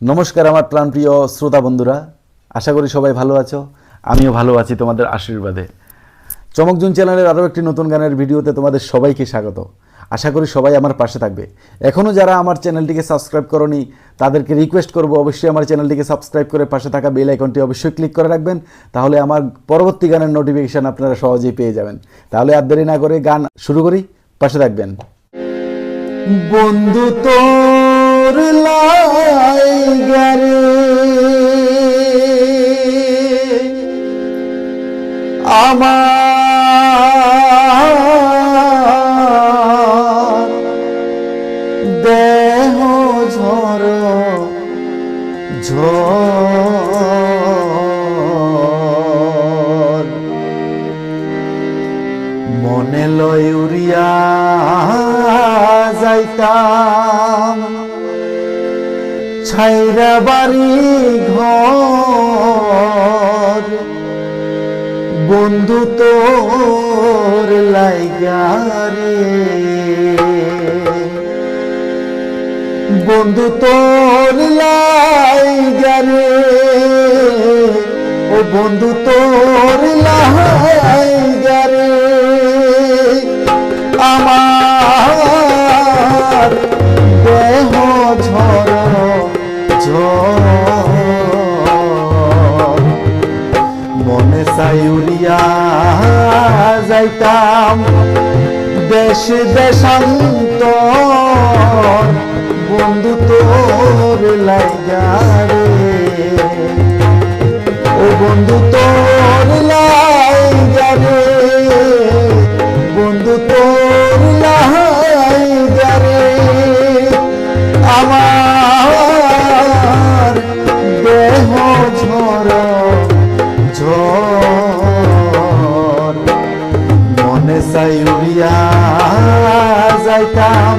নমস্কার আমার প্রাণপ্রিয় শ্রোতা বন্ধুরা। আশা করি সবাই ভালো আছো। আমিও ভালো আছি তোমাদের আশীর্বাদে। চমকজুন চ্যানেলের আরও একটি নতুন গানের ভিডিওতে তোমাদের সবাইকে স্বাগত। আশা করি সবাই আমার পাশে থাকবে। এখনও যারা আমার চ্যানেলটিকে সাবস্ক্রাইব করনি, তাদেরকে রিকোয়েস্ট করব অবশ্যই আমার চ্যানেলটিকে সাবস্ক্রাইব করে পাশে থাকা বেল আইকনটি অবশ্যই ক্লিক করে রাখবেন। তাহলে আমার পরবর্তী গানের নোটিফিকেশান আপনারা সহজেই পেয়ে যাবেন। তাহলে আর দেরি না করে গান শুরু করি, পাশে থাকবেন। বন্ধু তোর লাইগারে আমার দেহ ঝর ঝর। মনে লয় উড়িয়া যাইতাম। ছাইরা বাড়ি ঘর। বন্ধু তোর লাইগারে বন্ধু তোর লাইগারে ও বন্ধু তোর লাইগারে আমার দেহ ঝর মনে সাইউরিয়া যাইতাম। দেশ দেশান্তর বন্ধু তোর লাইগারে ও বন্ধু তোর বন্ধু সাইউরিয়া যাইতাম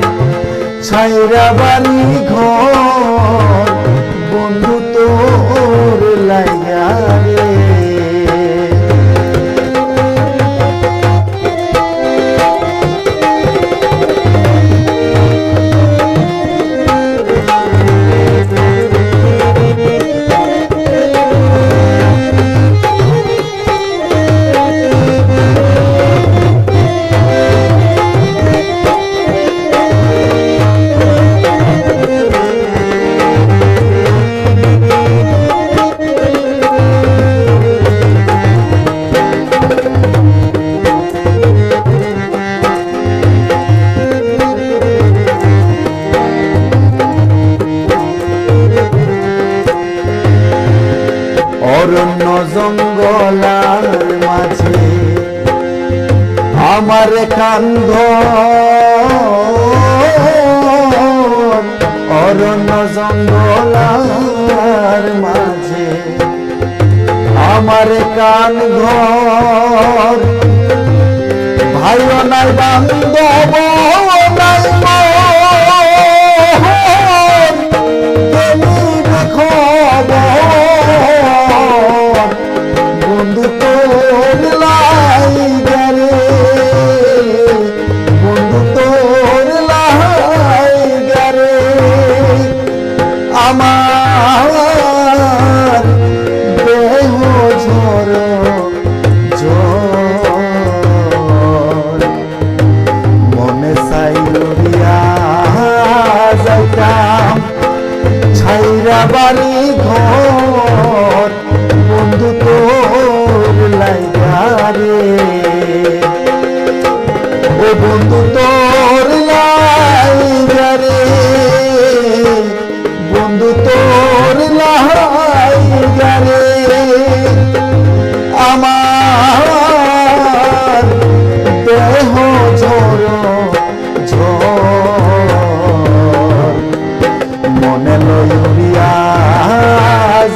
ছাইরা বাড়ি ঘর আমার কান্ধ। অরণ্য জঙ্গলার মাঝে আমার কান ঘর ভাই নাই বান্ধব।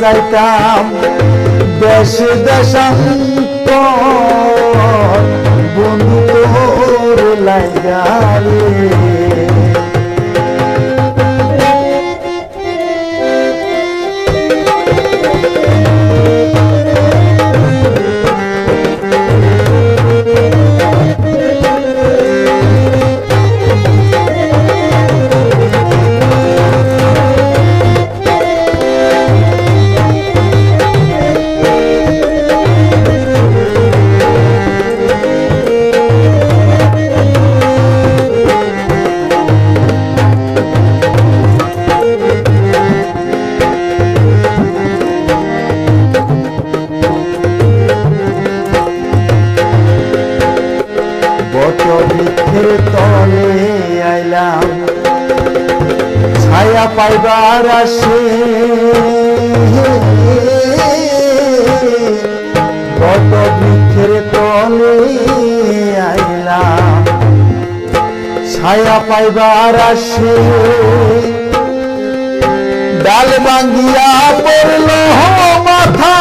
যাইতাম। দেশ দেশান্ত আসে। কত বৃক্ষের তলে আইলাম। ছায়া পাইবার আসে। ডাল ভাঙ্গিয়া পড়ল মাথা।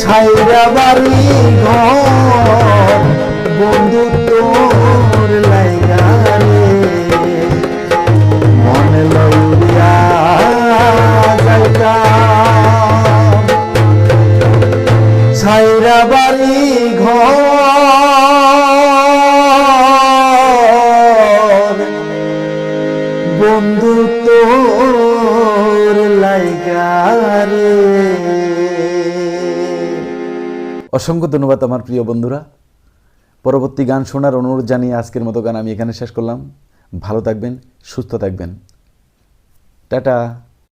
ছাইরা বাড়ি ঘর। বন্ধু তোর লাইগারে মনে লইয়া যাইতাম ছাইরা বাড়ি ঘর। বন্ধু তোর লাইগারে অসংখ্য ধন্যবাদ আমার প্রিয় বন্ধুরা। পরবর্তী গান শোনার অনুরোধ জানিয়ে আজকের মতো গান আমি এখানে শেষ করলাম। ভালো থাকবেন, সুস্থ থাকবেন। টাটা।